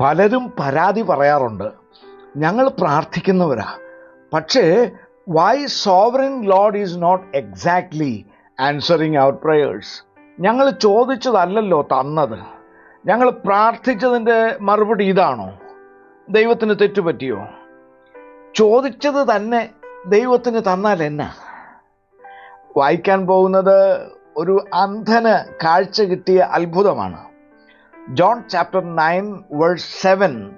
പലരും പരാതി പറയാറുണ്ട്. ഞങ്ങൾ പ്രാർത്ഥിക്കുന്നവരാ. പക്ഷേ why sovereign lord is not exactly answering our prayers ഞങ്ങൾ ചോദിച്ചതല്ലല്ലോ തന്നത്. ഞങ്ങൾ പ്രാർത്ഥിച്ചതിന്റെ മറുപടി ഇതാണോ? ദൈവത്തിന് തെറ്റുപറ്റിയോ? ചോദിച്ചത് തന്നെ ദൈവത്തിന് തന്നാൽ എന്നാ? വായിക്കാൻ പോകുന്നത് ഒരു അന്ധന് കാഴ്ച കിട്ടിയ അത്ഭുതമാണ്. John chapter nine world seven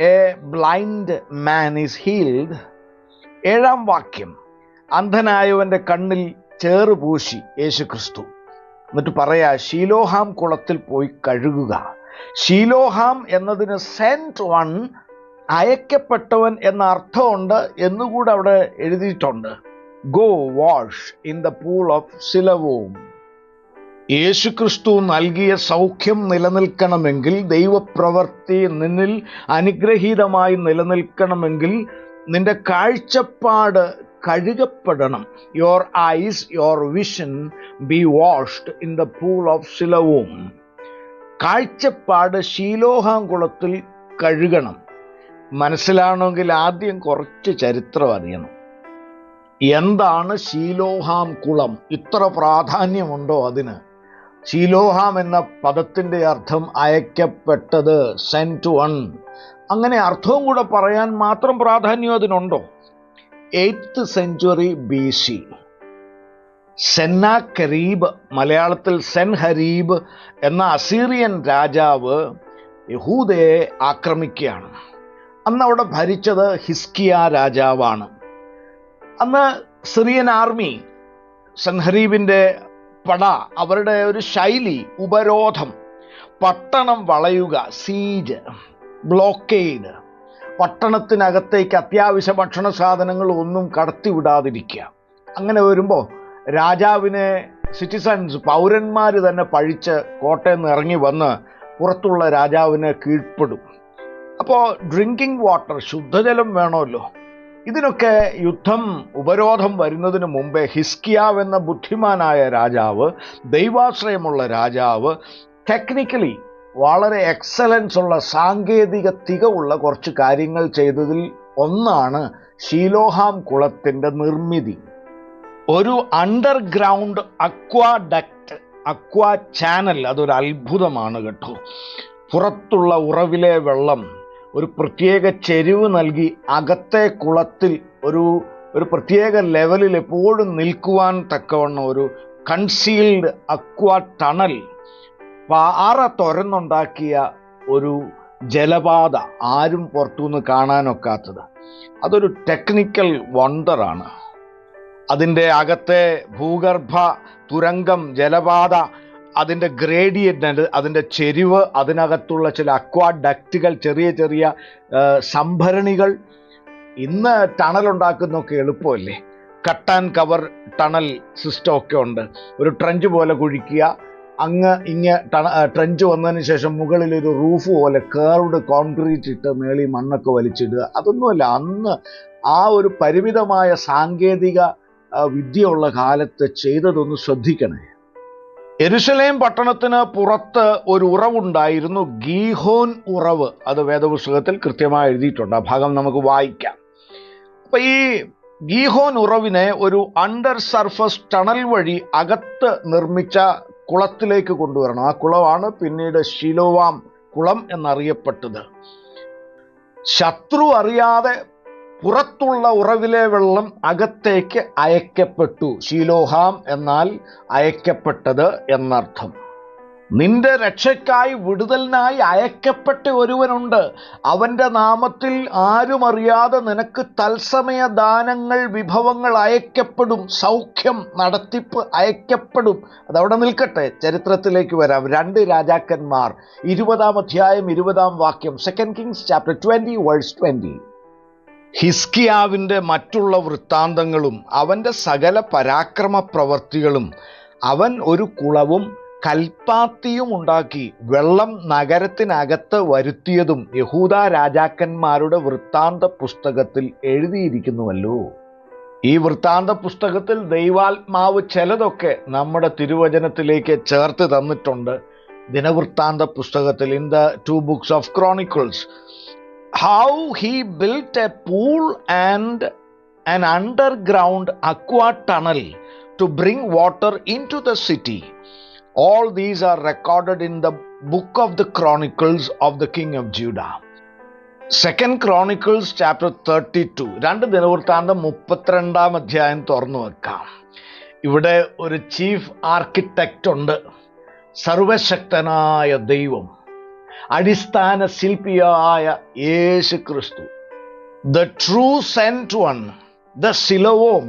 a blind man is healed ഏഴാം വാക്യം. അന്ധനായവന്റെ കണ്ണിൽ ചേറുപൂശി യേശു ക്രിസ്തു എന്നിട്ട് പറയാ ഷീലോഹാം കുളത്തിൽ പോയി കഴുകുക. ഷീലോഹാം എന്നതിന് സെന്റ് വൺ അയക്കപ്പെട്ടവൻ എന്ന അർത്ഥമുണ്ട് എന്നുകൂടെ അവിടെ എഴുതിയിട്ടുണ്ട്. Go wash in the pool of Siloam യേശുക്രിസ്തു നൽകിയ സൗഖ്യം നിലനിൽക്കണമെങ്കിൽ ദൈവപ്രവൃത്തി നിന്നിൽ അനുഗ്രഹീതമായി നിലനിൽക്കണമെങ്കിൽ നിന്റെ കാഴ്ചപ്പാട് കഴുകപ്പെടണം. Your eyes your vision be washed in the pool of Siloam കാഴ്ചപ്പാട് ശീലോഹാംകുളത്തിൽ കഴുകണം. മനസ്സിലാണെങ്കിൽ ആദ്യം കുറച്ച് ചരിത്രം അറിയണം. എന്താണ് ശീലോഹാം കുളം ഇത്ര പ്രാധാന്യമുണ്ടോ അതിന്? ശീലോഹാം എന്ന പദത്തിന്റെ അർത്ഥം അയക്കപ്പെട്ടത് സെന്റ് വൺ. അങ്ങനെ അർത്ഥവും കൂടെ പറയാൻ മാത്രം പ്രാധാന്യം അതിനുണ്ടോ? Eighth century BC C. സെന്ന കരീബ് മലയാളത്തിൽ സെൻ ഹരീബ് എന്ന അസീറിയൻ രാജാവ് യഹൂദയെ ആക്രമിക്കുകയാണ്. അന്ന് അവിടെ ഭരിച്ചത് ഹിസ്കിയ രാജാവാണ്. അന്ന് സിറിയൻ ആർമി സെൻഹരീബിന്റെ പട അവരുടെ ഒരു ശൈലി ഉപരോധം. പട്ടണം വളയുക സീജ് ബ്ലോക്കേഡ് പട്ടണത്തിനകത്തേക്ക് അത്യാവശ്യ ഭക്ഷണ സാധനങ്ങൾ ഒന്നും കടത്തിവിടാതിരിക്കുക അങ്ങനെ വരുമ്പോൾ രാജാവിനെ സിറ്റിസൺസ് പൗരന്മാർ തന്നെ പഴിച്ച് കോട്ടയിൽ നിന്ന് ഇറങ്ങി വന്ന് പുറത്തുള്ള രാജാവിനെ കീഴ്പ്പെടും. അപ്പോൾ ഡ്രിങ്കിങ് വാട്ടർ ശുദ്ധജലം വേണമല്ലോ. ഇതിനൊക്കെ യുദ്ധം ഉപരോധം വരുന്നതിന് മുമ്പേ ഹിസ്കിയാവ് എന്ന ബുദ്ധിമാനായ രാജാവ് ദൈവാശ്രയമുള്ള രാജാവ് ടെക്നിക്കലി വളരെ എക്സലൻസ് ഉള്ള സാങ്കേതിക തികവുള്ള കുറച്ച് കാര്യങ്ങൾ ചെയ്തതിൽ ഒന്നാണ് ഷീലോഹാം കുളത്തിന്റെ നിർമ്മിതി. ഒരു അണ്ടർഗ്രൗണ്ട് അക്വാഡക്റ്റ് അക്വാ ചാനൽ അതൊരു അത്ഭുതമാണ് കേട്ടോ. പുറത്തുള്ള ഉറവിലെ വെള്ളം ഒരു പ്രത്യേക ചെരിവ് നൽകി അകത്തെ കുളത്തിൽ ഒരു ഒരു പ്രത്യേക ലെവലിൽ എപ്പോഴും നിൽക്കുവാൻ തക്കവണ്ണം ഒരു കൺസീൽഡ് അക്വ ടണൽ പാറ തുരന്നുണ്ടാക്കിയ ഒരു ജലപാത ആരും പുറത്തുനിന്ന് കാണാനൊക്കാത്തത്. അതൊരു ടെക്നിക്കൽ വണ്ടറാണ് അതിന്റെ അകത്തെ ഭൂഗർഭ തുരങ്കം ജലപാത അതിന്റെ ഗ്രേഡിയന്റ് അതിന്റെ ചെരിവ് അതിനകത്തുള്ള ചില അക്വാ ഡക്റ്റുകൾ ചെറിയ ചെറിയ സംഭരണികൾ ഇന്ന് ടണൽ ഉണ്ടാക്കുന്നതൊക്കെ എളുപ്പമല്ലേ? Cut and cover tunnel system ഒക്കെ ഉണ്ട്. ഒരു ട്രഞ്ച് പോലെ കുഴിക്കുക അങ്ങ് ഇങ്ങ് ടണ ട്രഞ്ച് വന്നതിന് ശേഷം മുകളിൽ ഒരു റൂഫ് പോലെ കേർവ്ഡ് കോൺക്രീറ്റ് ഇട്ട് മേളി മണ്ണൊക്കെ വലിച്ചിടുക. അതൊന്നുമല്ല അന്ന് ആ ഒരു പരിമിതമായ സാങ്കേതിക വിദ്യ ഉള്ള കാലത്ത് ചെയ്തതൊന്ന് ശ്രദ്ധിക്കണേ. എരുസലേം പട്ടണത്തിന് പുറത്ത് ഒരു ഉറവുണ്ടായിരുന്നു. ഗീഹോൻ ഉറവ്. അത് വേദപുസ്തകത്തിൽ കൃത്യമായി എഴുതിയിട്ടുണ്ട്. ആ ഭാഗം നമുക്ക് വായിക്കാം. അപ്പൊ ഈ ഗീഹോൻ ഉറവിനെ ഒരു അണ്ടർ സർഫസ് ടണൽ വഴി അകത്ത് നിർമ്മിച്ച കുളത്തിലേക്ക് കൊണ്ടുവരണം. ആ കുളമാണ് പിന്നീട് ശിലോവാം കുളം എന്നറിയപ്പെട്ടത്. ശത്രു അറിയാതെ പുറത്തുള്ള ഉറവിലെ വെള്ളം അകത്തേക്ക് അയക്കപ്പെട്ടു. ശീലോഹാം എന്നാൽ അയക്കപ്പെട്ടത് എന്നർത്ഥം. നിന്റെ രക്ഷയ്ക്കായി വിടുതലിനായി അയക്കപ്പെട്ട ഒരുവനുണ്ട്. അവന്റെ നാമത്തിൽ ആരും അറിയാതെ നിനക്ക് തത്സമയ ദാനങ്ങൾ വിഭവങ്ങൾ അയക്കപ്പെടും. സൗഖ്യം നടത്തിപ്പ് അയക്കപ്പെടും. അതവിടെ നിൽക്കട്ടെ. ചരിത്രത്തിലേക്ക് വരാം. രണ്ട് രാജാക്കന്മാർ. ഇരുപതാം അധ്യായം ഇരുപതാം വാക്യം. Second Kings chapter twenty verse twenty ഹിസ്കിയാവിന്റെ മറ്റുള്ള വൃത്താന്തങ്ങളും അവന്റെ സകല പരാക്രമ പ്രവർത്തികളും അവൻ ഒരു കുളവും കൽപ്പാത്തിയും ഉണ്ടാക്കി വെള്ളം നഗരത്തിനകത്ത് വരുത്തിയതും യഹൂദ രാജാക്കന്മാരുടെ വൃത്താന്ത പുസ്തകത്തിൽ എഴുതിയിരിക്കുന്നുവല്ലോ. ഈ വൃത്താന്ത പുസ്തകത്തിൽ ദൈവാത്മാവ് ചിലതൊക്കെ നമ്മുടെ തിരുവചനത്തിലേക്ക് ചേർത്ത് തന്നിട്ടുണ്ട്. ദിനവൃത്താന്ത പുസ്തകത്തിൽ in the two books of Chronicles how he built a pool and an underground aqua tunnel to bring water into the city. All these are recorded in the book of the Chronicles of the King of Judah. Second Chronicles chapter thirty two രണ്ട് ദിനവൃത്താന്തം മുപ്പത്തിരണ്ടാം അധ്യായം തുറന്നു വെക്കാം ഇവിടെ ഒരു chief architect ഉണ്ട് സർവശക്തനായ ദൈവം അടിസ്ഥാന ശില്പിയായ Yesu Kristu the true sent one the Siloam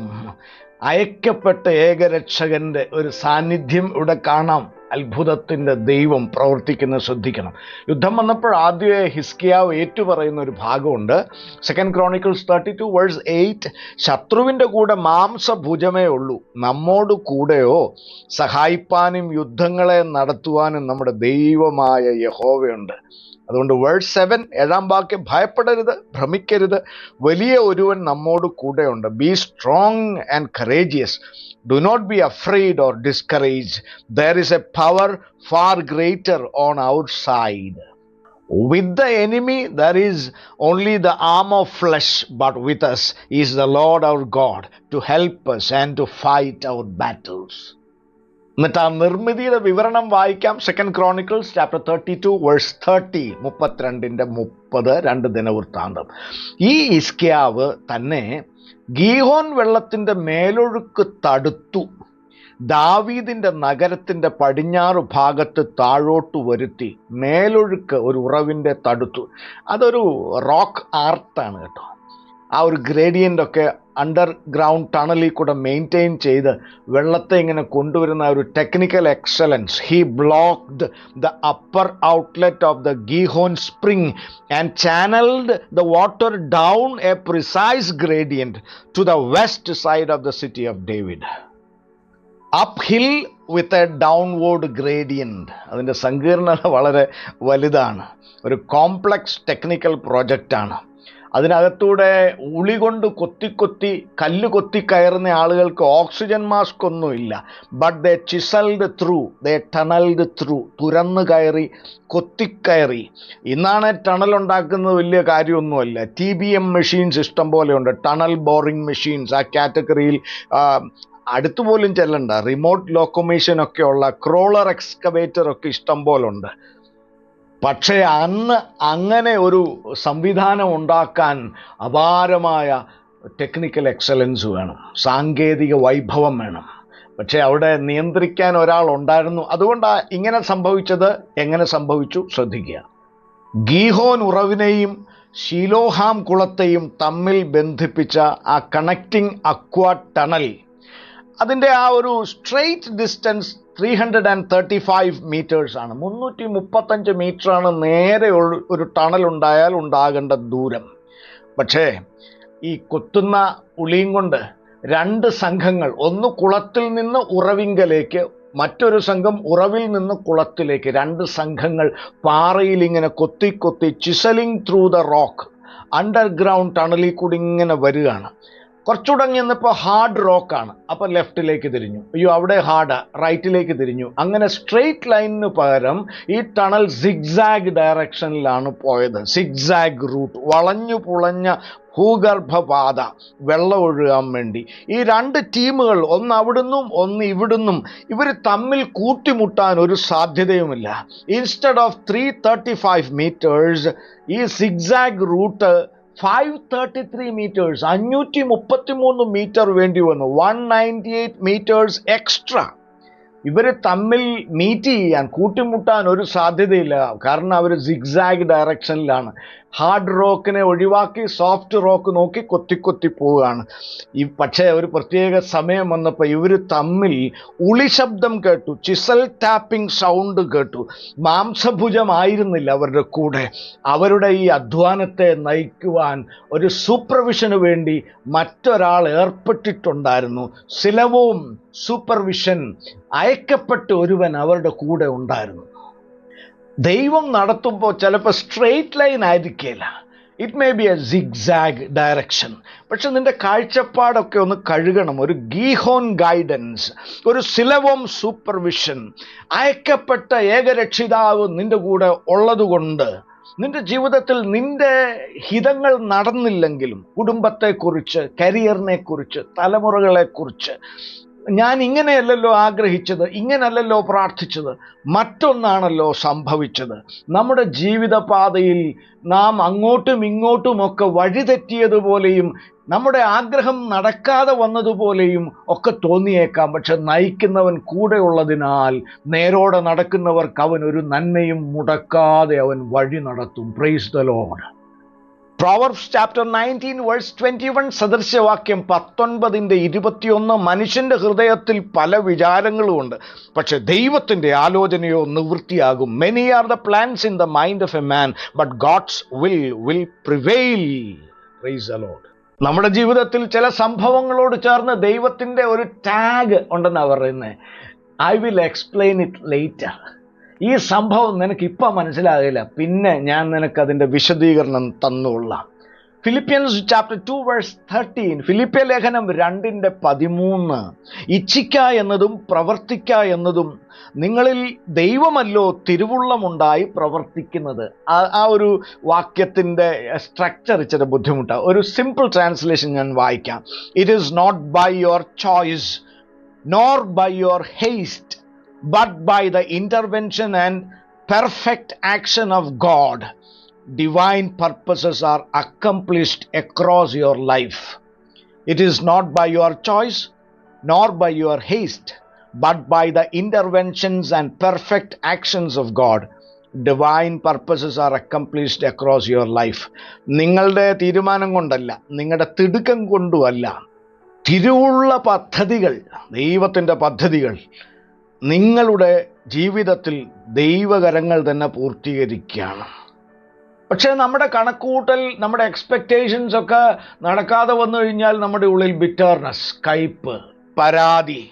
അയക്കപ്പെട്ട ഏകരക്ഷകന്റെ ഒരു സാന്നിധ്യം ഇവിടെ കാണാം. അത്ഭുതത്തിന്റെ ദൈവം പ്രവർത്തിക്കുന്നത് ശ്രദ്ധിക്കണം. യുദ്ധം വന്നപ്പോൾ ആദ്യമേ ഹിസ്കിയാവ് ഏറ്റുപറയുന്ന ഒരു ഭാഗമുണ്ട്. Second Chronicles thirty two verse eight ശത്രുവിന്റെ കൂടെ മാംസഭുജമേ ഉള്ളൂ. നമ്മോട് കൂടെയോ? സഹായിപ്പാനും യുദ്ധങ്ങളെ നടത്തുവാനും നമ്മുടെ ദൈവമായ യഹോവയുണ്ട്. അതുകൊണ്ട് വേൾഡ് സെവൻ ഏഴാം വാക്യം ഭയപ്പെടരുത് ഭ്രമിക്കരുത്. വലിയ ഒരുവൻ നമ്മോട് കൂടെയുണ്ട്. Be strong and courageous do not be afraid or discourage there is a power far greater on outside With the enemy, there is only the arm of flesh, but with us is the Lord our God to help us and to fight our battles. എന്നിട്ട് ആ നിർമ്മിതിയുടെ വിവരണം വായിക്കാം. Second Chronicles chapter thirty two verse thirty മുപ്പത്തിരണ്ടിന്റെ മുപ്പത് രണ്ട് ദിനവൃത്താന്തം. ഈ ഇസ്കിയാവ് തന്നെ ഗീഹോൻ വെള്ളത്തിന്റെ മേലൊഴുക്ക് തടുത്തു. ദാവീദിന്റെ നഗരത്തിന്റെ പടിഞ്ഞാറ് ഭാഗത്ത് താഴോട്ട് വരുത്തി. മേലൊഴുക്ക് ഒരു ഉറവിന്റെ തടുത്തു. അതൊരു റോക്ക് ആർട്ടാണ് കേട്ടോ. ആ ഒരു ഗ്രേഡിയന്റ് ഒക്കെ അണ്ടർഗ്രൗണ്ട് ടണലിൽ കൂടെ മെയിന്റെയിൻ ചെയ്ത് വെള്ളത്തെ ഇങ്ങനെ കൊണ്ടുവരുന്ന ഒരു technical excellence he blocked the upper outlet of the Gihon spring and channelled the water down a precise gradient to the west side of the city of David up hill with a downward gradient അതിന്റെ സങ്കീർണത വളരെ വലുതാണ്. ഒരു complex technical പ്രോജക്റ്റാണ് അതിനകത്തൂടെ ഉളി കൊണ്ട് കൊത്തി കൊത്തി കല്ല് കൊത്തി കയറുന്ന ആളുകൾക്ക് ഓക്സിജൻ മാസ്ക് ഒന്നുമില്ല but they chiselled through they tunnelled through തുരന്ന് കയറി കൊത്തിക്കയറി ഇന്നാണ് ടണൽ ഉണ്ടാക്കുന്നത് വലിയ കാര്യമൊന്നുമല്ല. ടി ബി എം മെഷീൻസ് ഇഷ്ടം പോലെയുണ്ട് ടണൽ ബോറിംഗ് മെഷീൻസ് ആ കാറ്റഗറിയിൽ അടുത്തു പോലും ചെല്ലണ്ട. റിമോട്ട് ലോക്കോമേഷൻ ഒക്കെ ഉള്ള ക്രോളർ എക്സ്കവേറ്റർ ഒക്കെ ഇഷ്ടം പോലുണ്ട് പക്ഷേ അന്ന് അങ്ങനെ ഒരു സംവിധാനം ഉണ്ടാക്കാൻ അപാരമായ ടെക്നിക്കൽ എക്സലൻസ് വേണം. സാങ്കേതിക വൈഭവം വേണം. പക്ഷേ അവിടെ നിയന്ത്രിക്കാൻ ഒരാൾ ഉണ്ടായിരുന്നു. അതുകൊണ്ടാണ് ഇങ്ങനെ സംഭവിച്ചത്. എങ്ങനെ സംഭവിച്ചു? ശ്രദ്ധിക്കുക. ഗീഹോൻ ഉറവിനെയും ഷീലോഹാം കുളത്തെയും തമ്മിൽ ബന്ധിപ്പിച്ച ആ കണക്റ്റിംഗ് അക്വാ ടണൽ അതിന്റെ ആ ഒരു straight distance three hundred and thirty five ആണ്. മുന്നൂറ്റി മുപ്പത്തഞ്ച് മീറ്ററാണ് നേരെ ഒരു ടണൽ ഉണ്ടായാൽ ഉണ്ടാകേണ്ട ദൂരം. പക്ഷേ ഈ കൊത്തുന്ന ഉളിയും കൊണ്ട് രണ്ട് സംഘങ്ങൾ ഒന്ന് കുളത്തിൽ നിന്ന് ഉറവിങ്കലേക്ക് മറ്റൊരു സംഘം ഉറവിൽ നിന്ന് കുളത്തിലേക്ക്. രണ്ട് സംഘങ്ങൾ പാറയിൽ ഇങ്ങനെ കൊത്തി കൊത്തി chiselling through the rock underground ടണലിൽ കൂടി ഇങ്ങനെ വരികയാണ്. കുറച്ചുകൂടെ ചെന്നപ്പോൾ ഹാർഡ് റോക്കാണ് അപ്പം ലെഫ്റ്റിലേക്ക് തിരിഞ്ഞു. അയ്യോ അവിടെ ഹാർഡ് റൈറ്റിലേക്ക് തിരിഞ്ഞു. അങ്ങനെ സ്ട്രെയിറ്റ് ലൈനിന് പകരം ഈ ടണൽ സിഗ്സാഗ് ഡയറക്ഷനിലാണ് പോയത്. സിഗ്സാഗ് റൂട്ട് വളഞ്ഞു പുളഞ്ഞ ഭൂഗർഭപാത. വെള്ളം ഒഴുകാൻ വേണ്ടി. ഈ രണ്ട് ടീമുകൾ ഒന്ന് അവിടുന്നും ഒന്ന് ഇവിടുന്നും ഇവർ തമ്മിൽ കൂട്ടിമുട്ടാൻ ഒരു സാധ്യതയുമില്ല. Instead of three thirty five metres ഈ zigzag route five thirty three metres അഞ്ഞൂറ്റി മുപ്പത്തി മൂന്ന് മീറ്റർ വേണ്ടി വന്നു. One ninety eight metres extra ഇവർ തമ്മിൽ മീറ്റ് ചെയ്യാൻ കൂട്ടിമുട്ടാൻ ഒരു സാധ്യതയില്ല. കാരണം അവർ സിഗ്സാഗ് ഡയറക്ഷനിലാണ് ഹാർഡ് റോക്കിനെ ഒഴിവാക്കി സോഫ്റ്റ് റോക്ക് നോക്കി കൊത്തി കൊത്തി പോവുകയാണ്. ഈ പക്ഷേ ഒരു പ്രത്യേക സമയം വന്നപ്പോൾ ഇവർ തമ്മിൽ ഉളി ശബ്ദം കേട്ടു ചിസൽ ടാപ്പിംഗ് സൗണ്ട് കേട്ടു. മാംസഭുജമായിരുന്നില്ല അവരുടെ കൂടെ. അവരുടെ ഈ അധ്വാനത്തെ നയിക്കുവാൻ ഒരു സൂപ്പർവിഷന് വേണ്ടി മറ്റൊരാൾ ഏർപ്പെട്ടിട്ടുണ്ടായിരുന്നു. സിലവും സൂപ്പർവിഷൻ അയക്കപ്പെട്ട ഒരുവൻ അവരുടെ കൂടെ ഉണ്ടായിരുന്നു. ദൈവം നടത്തുമ്പോൾ ചിലപ്പോൾ സ്ട്രെയിറ്റ് ലൈൻ ആയിരിക്കില്ല it may be a zigzag direction പക്ഷെ നിന്റെ കാഴ്ചപ്പാടൊക്കെ ഒന്ന് കഴുകണം. ഒരു ഗീഹോൺ ഗൈഡൻസ് ഒരു സിലവം സൂപ്പർവിഷൻ അയക്കപ്പെട്ട ഏകരക്ഷിതാവ് നിന്റെ കൂടെ ഉള്ളതുകൊണ്ട് നിന്റെ ജീവിതത്തിൽ നിന്റെ ഹിതങ്ങൾ നടന്നില്ലെങ്കിലും കുടുംബത്തെക്കുറിച്ച് കരിയറിനെക്കുറിച്ച് തലമുറകളെക്കുറിച്ച് ഞാൻ ഇങ്ങനെയല്ലല്ലോ ആഗ്രഹിച്ചത് ഇങ്ങനല്ലല്ലോ പ്രാർത്ഥിച്ചത് മറ്റൊന്നാണല്ലോ സംഭവിച്ചത്. നമ്മുടെ ജീവിതപാതയിൽ നാം അങ്ങോട്ടും ഇങ്ങോട്ടുമൊക്കെ വഴിതെറ്റിയതുപോലെയും നമ്മുടെ ആഗ്രഹം നടക്കാതെ വന്നതുപോലെയും ഒക്കെ തോന്നിയേക്കാം. പക്ഷെ നയിക്കുന്നവൻ കൂടെയുള്ളതിനാൽ നേരോടെ നടക്കുന്നവർക്ക് അവൻ ഒരു നന്മയും മുടക്കാതെ അവൻ വഴി നടത്തും. Praise the Lord Proverbs chapter nineteen verse twenty one സദൃശ്യവാക്യം പത്തൊൻപതിന്റെ ഇരുപത്തിയൊന്ന് മനുഷ്യന്റെ ഹൃദയത്തിൽ പല വിചാരങ്ങളുമുണ്ട്. പക്ഷേ ദൈവത്തിന്റെ ആലോചനയോ നിവൃത്തിയാകും. Many are the plans in the mind of a man but God's will will prevail praise a Lord നമ്മുടെ ജീവിതത്തിൽ ചില സംഭവങ്ങളോട് ചേർന്ന് ദൈവത്തിന്റെ ഒരു ടാഗ് ഉണ്ടെന്നാണ് പറയുന്നത്. I will explain it later ഈ സംഭവം നിനക്ക് ഇപ്പം മനസ്സിലാകില്ല. പിന്നെ ഞാൻ നിനക്ക് അതിന്റെ വിശദീകരണം തന്നുകൊള്ളാം. Philippians chapter two verse thirteen ഫിലിപ്പിയ ലേഖനം രണ്ടിന്റെ പതിമൂന്ന്. ഇച്ഛിക്ക എന്നതും പ്രവർത്തിക്ക എന്നതും നിങ്ങളിൽ ദൈവമല്ലോ തിരുവുള്ളമുണ്ടായി പ്രവർത്തിക്കുന്നത്. ആ ഒരു വാക്യത്തിന്റെ സ്ട്രക്ചർ ഇച്ചിരി ബുദ്ധിമുട്ടാണ് ഒരു സിമ്പിൾ ട്രാൻസ്ലേഷൻ ഞാൻ വായിക്കാം. It is not by your choice nor by your haste but by the intervention and perfect action of God, divine purposes are accomplished across your life. It is not by your choice nor by your haste, but by the interventions and perfect actions of God. Divine purposes are accomplished across your life നിങ്ങളുടെ തീരുമാനം കൊണ്ടല്ല നിങ്ങളുടെ തിടുക്കം കൊണ്ടുമല്ല തിരുവുള്ള പദ്ധതികൾ ദൈവത്തിന്റെ പദ്ധതികൾ നിങ്ങളുടെ ജീവിതത്തിൽ ദൈവകരങ്ങൾ തന്നെ പൂർത്തീകരിക്കുകയാണ്. പക്ഷേ നമ്മുടെ കണക്കൂട്ടൽ നമ്മുടെ എക്സ്പെക്റ്റേഷൻസ് ഒക്കെ നടക്കാതെ വന്നു കഴിഞ്ഞാൽ നമ്മുടെ ഉള്ളിൽ ബിറ്റർനെസ് കയ്പ് പരാതി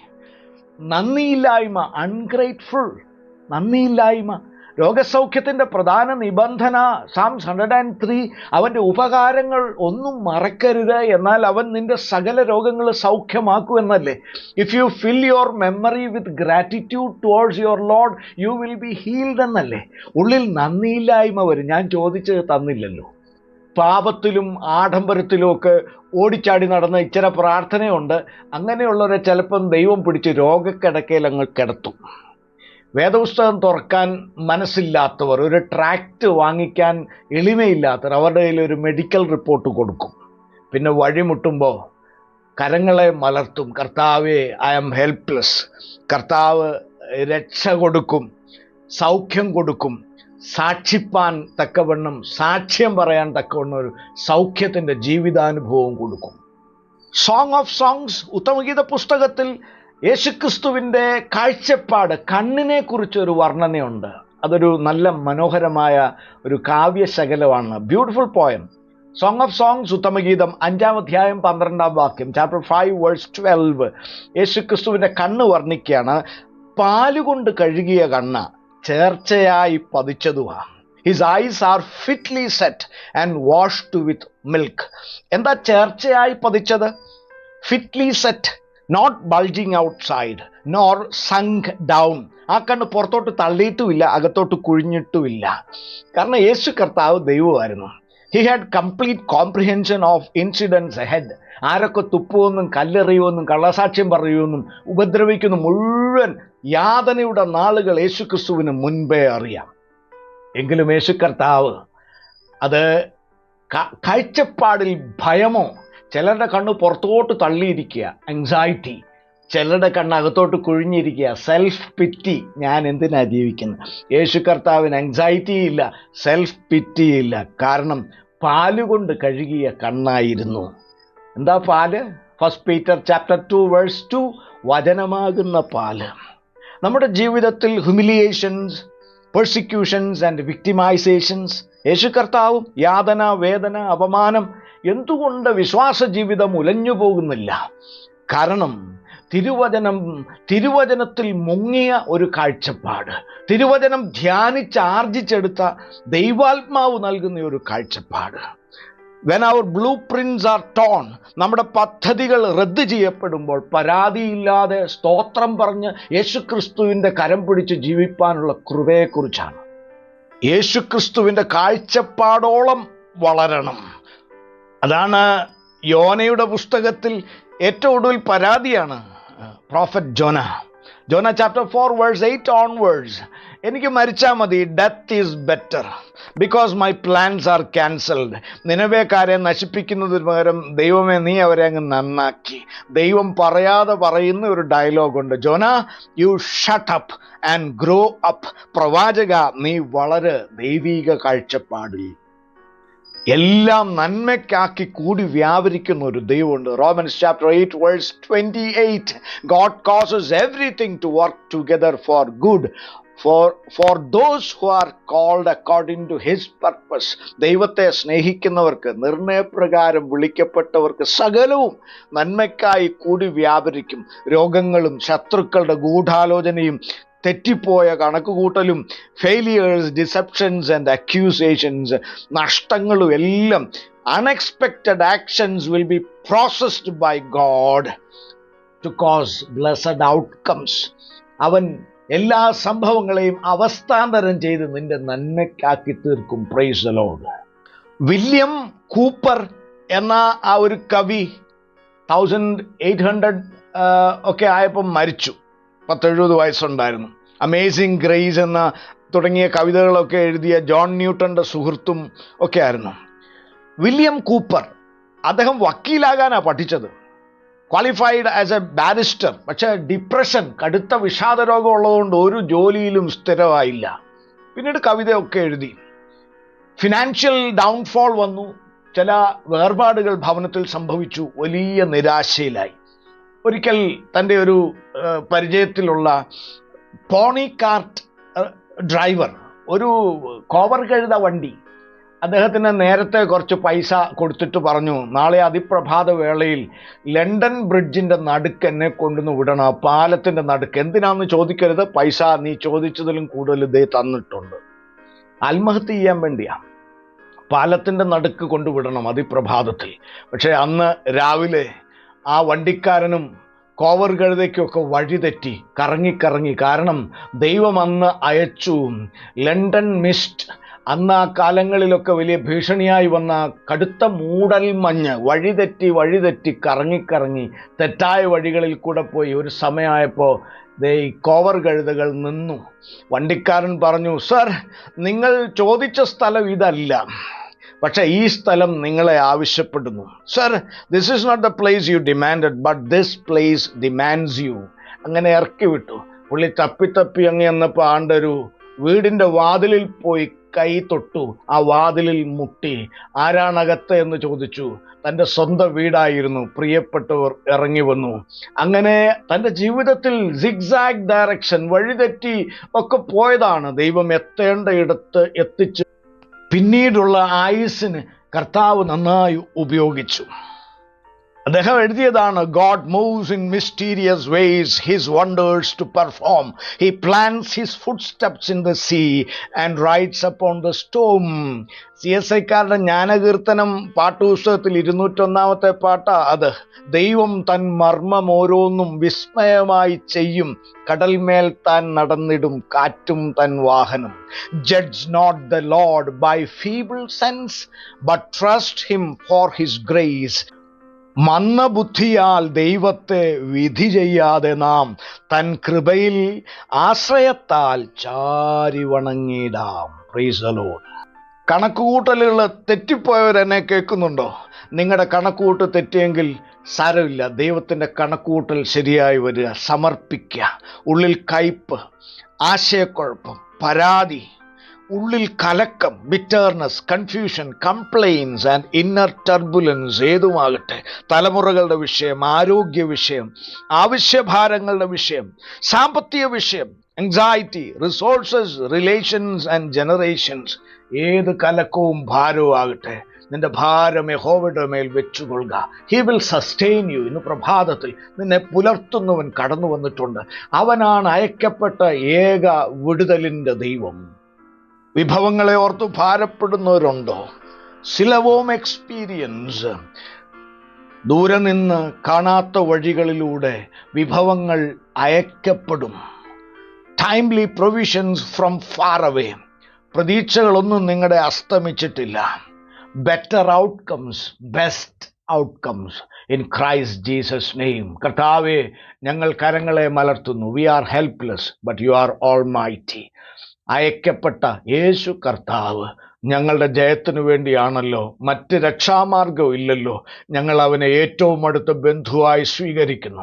നന്ദിയില്ലായ്മ അൺഗ്രേറ്റ്ഫുൾ നന്ദിയില്ലായ്മ രോഗസൗഖ്യത്തിന്റെ പ്രധാന നിബന്ധന സാംസ് ഹൺഡ്രഡ് ആൻഡ് ത്രീ അവന്റെ ഉപകാരങ്ങൾ ഒന്നും മറക്കരുത് എന്നാൽ അവൻ നിന്റെ സകല രോഗങ്ങൾ സൗഖ്യമാക്കൂ എന്നല്ലേ? If you fill your memory with gratitude towards your Lord you will be healed എന്നല്ലേ? ഉള്ളിൽ നന്ദിയില്ലായ്മ വരും. ഞാൻ ചോദിച്ചത് തന്നില്ലല്ലോ. പാപത്തിലും ആഡംബരത്തിലും ഒക്കെ ഓടിച്ചാടി നടന്ന ഇച്ചിരി പ്രാർത്ഥനയുണ്ട്. അങ്ങനെയുള്ളവരെ ചിലപ്പം ദൈവം പിടിച്ച് രോഗക്കിടക്കയിൽ അങ്ങ് കിടത്തും. വേദപുസ്തകം തുറക്കാൻ മനസ്സില്ലാത്തവർ ഒരു ട്രാക്റ്റ് വാങ്ങിക്കാൻ എളിമയില്ലാത്തവർ അവരുടെ കയ്യിൽ ഒരു മെഡിക്കൽ റിപ്പോർട്ട് കൊടുക്കും. പിന്നെ വഴിമുട്ടുമ്പോൾ കരങ്ങളെ മലർത്തും കർത്താവെ ഐ ആം ഹെൽപ്ലെസ് കർത്താവ് രക്ഷ കൊടുക്കും സൗഖ്യം കൊടുക്കും. സാക്ഷിപ്പാൻ തക്കവണ്ണം സാക്ഷ്യം പറയാൻ തക്കവണ്ണം ഒരു സൗഖ്യത്തിന്റെ ജീവിതാനുഭവം കൊടുക്കും. സോങ് ഓഫ് സോങ്സ് ഉത്തമഗീത പുസ്തകത്തിൽ യേശുക്രിസ്തുവിന്റെ കാഴ്ചപ്പാട് കണ്ണിനെ കുറിച്ചൊരു വർണനയുണ്ട്. അതൊരു നല്ല മനോഹരമായ ഒരു കാവ്യശകലമാണ്. Beautiful poem Song of Songs ഉത്തമഗീതം അഞ്ചാം അധ്യായം പന്ത്രണ്ടാം വാക്യം ചാപ്റ്റർ ഫൈവ് വേഴ്സ് ട്വൽവ് യേശുക്രിസ്തുവിന്റെ കണ്ണ് വർണിക്കുകയാണ് പാലുകൊണ്ട് കഴുകിയ കണ്ണ് ചേർച്ചയായി പതിച്ചതുവാ. His eyes are fitly set and washed with milk എന്താ ചേർച്ചയായി പതിച്ചത്? Fitly set not bulging outside nor sunk down ആ കണ്ണ് പുറത്തോട്ട് തള്ളിയിട്ടുമില്ല അകത്തോട്ട് കുഴിഞ്ഞിട്ടുമില്ല. കാരണം യേശു കർത്താവ് ദൈവമായിരുന്നു. He had complete comprehension of incidents head ആരൊക്കെ തുപ്പുമെന്നും കല്ലെറിയുമെന്നും കള്ളസാക്ഷ്യം പറയുമെന്നും ഉപദ്രവിക്കുന്ന മുഴുവൻ യാതനയുടെ നാളുകൾ യേശുക്രിസ്തുവിന് മുൻപേ അറിയാം. എങ്കിലും യേശു കർത്താവ് അത് കാഴ്ചപ്പാടിൽ ഭയമോ ചിലരുടെ കണ്ണ് പുറത്തോട്ട് തള്ളിയിരിക്കുക ആങ്സൈറ്റി ചിലരുടെ കണ്ണ് അകത്തോട്ട് കുഴിഞ്ഞിരിക്കുക സെൽഫ് പിറ്റി ഞാൻ എന്തിനാ ജീവിക്കുന്നത് യേശു കർത്താവിന് ആങ്സൈറ്റി ഇല്ല സെൽഫ് പിറ്റി ഇല്ല. കാരണം പാലുകൊണ്ട് കഴുകിയ കണ്ണായിരുന്നു. എന്താ പാൽ? First Peter chapter two verse two വചനമാകുന്ന പാൽ. നമ്മുടെ ജീവിതത്തിൽ ഹ്യൂമിലിയേഷൻസ് പെർസിക്യൂഷൻസ് ആൻഡ് വിക്ടിമൈസേഷൻസ് യേശു കർത്താവും യാതന വേദന അപമാനം എന്തുകൊണ്ട് വിശ്വാസ ജീവിതം ഉലഞ്ഞു പോകുന്നില്ല? കാരണം തിരുവചനം തിരുവചനത്തിൽ മുങ്ങിയ ഒരു കാഴ്ചപ്പാട് തിരുവചനം ധ്യാനിച്ച് ആർജിച്ചെടുത്ത ദൈവാത്മാവ് നൽകുന്ന ഒരു കാഴ്ചപ്പാട്. When our blueprints are torn നമ്മുടെ പദ്ധതികൾ റദ്ദ് ചെയ്യപ്പെടുമ്പോൾ പരാതിയില്ലാതെ സ്തോത്രം പറഞ്ഞ് യേശുക്രിസ്തുവിന്റെ കരം പിടിച്ച് ജീവിപ്പാനുള്ള കൃപയെക്കുറിച്ചാണ്. യേശുക്രിസ്തുവിന്റെ കാഴ്ചപ്പാടോളം വളരണം. അതാണ് യോനയുടെ പുസ്തകത്തിൽ ഏറ്റവും ഒടുവിൽ പരാതിയാണ് prophet Jonah. Jonah chapter four verse eight on verse എനിക്ക് മരിച്ചാൽ മതി. Death is better because my plans are cancelled നിലവേക്കാരെ നശിപ്പിക്കുന്നതിന് പകരം ദൈവമേ നീ അവരെ അങ്ങ് നന്നാക്കി. ദൈവം പറയാതെ പറയുന്ന ഒരു ഡയലോഗുണ്ട് Jonah you shut up and grow up പ്രവാചക നീ വളരെ ദൈവീക കാഴ്ചപ്പാടിൽ എല്ലാം നന്മയ്ക്കാക്കി കൂടി വ്യാപരിക്കുന്ന ഒരു ദൈവമുണ്ട്. Romans chapter eight verse twenty eight God causes everything to work together for good for for those who are called according to his purpose ദൈവത്തെ സ്നേഹിക്കുന്നവർക്ക് നിർണയപ്രകാരം വിളിക്കപ്പെട്ടവർക്ക് സകലവും നന്മയ്ക്കായി കൂടി വ്യാപരിക്കും. രോഗങ്ങളും ശത്രുക്കളുടെ ഗൂഢാലോചനയും തെറ്റിപ്പോയ കണക്കുകൂട്ടലും ഫെയിലിയേഴ്സ് ഡിസെപ്ഷൻസ് ആൻഡ് അക്യൂസേഷൻസ് നഷ്ടങ്ങളും എല്ലാം unexpected actions will be processed by God to cause blessed outcomes അവൻ എല്ലാ സംഭവങ്ങളെയും അവസ്ഥാന്തരം ചെയ്ത് നിന്റെ നന്മയ്ക്കാക്കി തീർക്കും. പ്രൈസ് ലോഡ് വില്യം കൂപ്പർ എന്ന ആ ഒരു കവി തൗസൻഡ് എയ്റ്റ് ഹൺഡ്രഡ് ഒക്കെ ആയപ്പം മരിച്ചു. പത്തെഴുപത് വയസ്സുണ്ടായിരുന്നു. അമേസിങ് ഗ്രേസ് എന്ന തുടങ്ങിയ കവിതകളൊക്കെ എഴുതിയ ജോൺ ന്യൂട്ടന്റെ സുഹൃത്തും ഒക്കെ ആയിരുന്നു. വില്യം കൂപ്പർ അദ്ദേഹം വക്കീലാകാനാണ് പഠിച്ചത്. ക്വാളിഫൈഡ് ആസ് എ ബാരിസ്റ്റർ പക്ഷേ ഡിപ്രഷൻ കടുത്ത വിഷാദ രോഗം ഉള്ളതുകൊണ്ട് ഒരു ജോലിയിലും സ്ഥിരമായില്ല. പിന്നീട് കവിതയൊക്കെ എഴുതി. ഫിനാൻഷ്യൽ ഡൗൺഫോൾ വന്നു. ചില വേർപാടുകൾ ഭവനത്തിൽ സംഭവിച്ചു. വലിയ നിരാശയിലായി. ഒരിക്കൽ തന്റെ ഒരു പരിചയത്തിലുള്ള പോണി കാർട്ട് ഡ്രൈവർ ഒരു കോവർ കഴുത വണ്ടി അദ്ദേഹത്തിന് നേരത്തെ കുറച്ച് പൈസ കൊടുത്തിട്ട് പറഞ്ഞു നാളെ അതിപ്രഭാത വേളയിൽ ലണ്ടൻ ബ്രിഡ്ജിന്റെ നടുക്ക് എന്നെ കൊണ്ടുവന്ന് വിടണം പാലത്തിന്റെ നടുക്ക്. എന്തിനാന്ന് ചോദിക്കരുത് പൈസ നീ ചോദിച്ചതിലും കൂടുതൽ ഇതേ തന്നിട്ടുണ്ട്. ആത്മഹത്യ ചെയ്യാൻ വേണ്ടിയാണ് പാലത്തിന്റെ നടുക്ക് കൊണ്ടുവിടണം അതിപ്രഭാതത്തിൽ. പക്ഷേ അന്ന് രാവിലെ ആ വണ്ടിക്കാരനും കോവർ കഴുതയ്ക്കൊക്കെ വഴിതെറ്റി കറങ്ങിക്കറങ്ങി കാരണം ദൈവം അന്ന് അയച്ചു ലണ്ടൻ മിസ്റ്റ്. അന്ന് ആ കാലങ്ങളിലൊക്കെ വലിയ ഭീഷണിയായി വന്ന കടുത്ത മൂടൽ മഞ്ഞ് വഴിതെറ്റി വഴിതെറ്റി കറങ്ങിക്കറങ്ങി തെറ്റായ വഴികളിൽ കൂടെ പോയി. ഒരു സമയമായപ്പോൾ ദേ ഈ കോവർ കഴുതകൾ നിന്നു. വണ്ടിക്കാരൻ പറഞ്ഞു സർ നിങ്ങൾ ചോദിച്ച സ്ഥലം ഇതല്ല. പക്ഷേ ഈ സ്ഥലം നിങ്ങളെ ആവശ്യപ്പെടുന്നു. Sir this is not the place you demanded but this place demands you അങ്ങനെ ഇറക്കി വിട്ടു. പുള്ളി തപ്പി തപ്പി അങ്ങ് എന്നപ്പോൾ ആണ്ടൊരു വീടിന്റെ വാതിലിൽ പോയി കൈ തൊട്ടു. ആ വാതിലിൽ മുട്ടി. ആരാണകത്ത് എന്ന് ചോദിച്ചു. തന്റെ സ്വന്തം വീടായിരുന്നു. പ്രിയപ്പെട്ടവർ ഇറങ്ങി വന്നു. അങ്ങനെ തന്റെ ജീവിതത്തിൽ സിഗ്സാഗ് ഡയറക്ഷൻ വഴിതെറ്റി ഒക്കെ പോയതാണ്. ദൈവം എത്തേണ്ടയിടത്ത് എത്തിച്ച് പിന്നീടുള്ള ആയുസ്സിന് കർത്താവ് നന്നായി ഉപയോഗിച്ചു. അദ്ദേഹം എഴുതിയതാണ് God moves in mysterious ways his wonders to perform he plans his footsteps in the sea and rides upon the storm C S ഐക്കാരുടെ ജ്ഞാനകീർത്തനം പാട്ടുപുസ്തകത്തിൽ ഇരുന്നൂറ്റൊന്നാമത്തെ പാട്ടാ അത്. ദൈവം തൻ മർമ്മം ഓരോന്നും വിസ്മയമായി ചെയ്യും. കടൽമേൽ താൻ നടന്നിടും. കാറ്റും തൻ വാഹനം. Judge not the Lord by feeble sense but trust him for his grace മന്ദബുദ്ധിയാൽ ദൈവത്തെ വിധി ചെയ്യാതെ നാം തൻ കൃപയിൽ ആശ്രയത്താൽ ചാരി വണങ്ങിടാം. പ്രീസലോൺ കണക്കുകൂട്ടലുകൾ തെറ്റിപ്പോയവരെന്നെ കേൾക്കുന്നുണ്ടോ? നിങ്ങളുടെ കണക്കുകൂട്ട് തെറ്റിയെങ്കിൽ സാരമില്ല. ദൈവത്തിന്റെ കണക്കുകൂട്ടൽ ശരിയായി വരിക. സമർപ്പിക്കുക. ഉള്ളിൽ കയ്പ് ആശയക്കുഴപ്പം പരാതി ഉള്ളിൽ കലക്കം bitterness confusion complaints and inner turbulence ഏതുമാകട്ടെ? തലമുറകളുടെ വിഷയം ആരോഗ്യ വിഷയം ആവശ്യഭാരങ്ങളുടെ വിഷയം സാമ്പത്തിക വിഷയം anxiety resources relations and generations ഏത് കലക്കവും ഭാരവും ആകട്ടെ? നിന്റെ ഭാരം യഹോവയുടെ മേൽ വെച്ചുകൊള്ളുക. ഹി വിൽ സസ്റ്റെയിൻ യു ഇന്ന് പ്രഭാതത്തിൽ നിന്നെ പുലർത്തുന്നവൻ കടന്നു വന്നിട്ടുണ്ട് അവനാണ് അയക്കപ്പെട്ട ഏക വിടുതലിന്റെ ദൈവം. വിഭവങ്ങളെ ഓർത്ത് ഭാരപ്പെടുന്നവരുണ്ടോ? സിലവോം എക്സ്പീരിയൻസ്. ദൂരെ നിന്ന് കാണാത്ത വഴികളിലൂടെ വിഭവങ്ങൾ അയക്കപ്പെടും. Timely provisions from far away പ്രതീക്ഷകളൊന്നും നിങ്ങളുടെ അസ്തമിച്ചിട്ടില്ല. Better outcomes best outcomes in Christ Jesus name കർത്താവെ ഞങ്ങൾ കരങ്ങളെ മലർത്തുന്നു. We are helpless but you are almighty അയക്കപ്പെട്ട യേശു കർത്താവ് ഞങ്ങളുടെ ജയത്തിനു വേണ്ടിയാണല്ലോ മറ്റ് രക്ഷാമാർഗവും ഇല്ലല്ലോ. ഞങ്ങൾ അവനെ ഏറ്റവും അടുത്ത ബന്ധുവായി സ്വീകരിക്കുന്നു.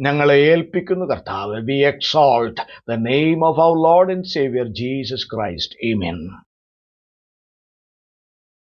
ഞങ്ങളെ ഏൽപ്പിക്കുന്നു കർത്താവ്. We exalt the name of our Lord and saviour Jesus Christ Amen.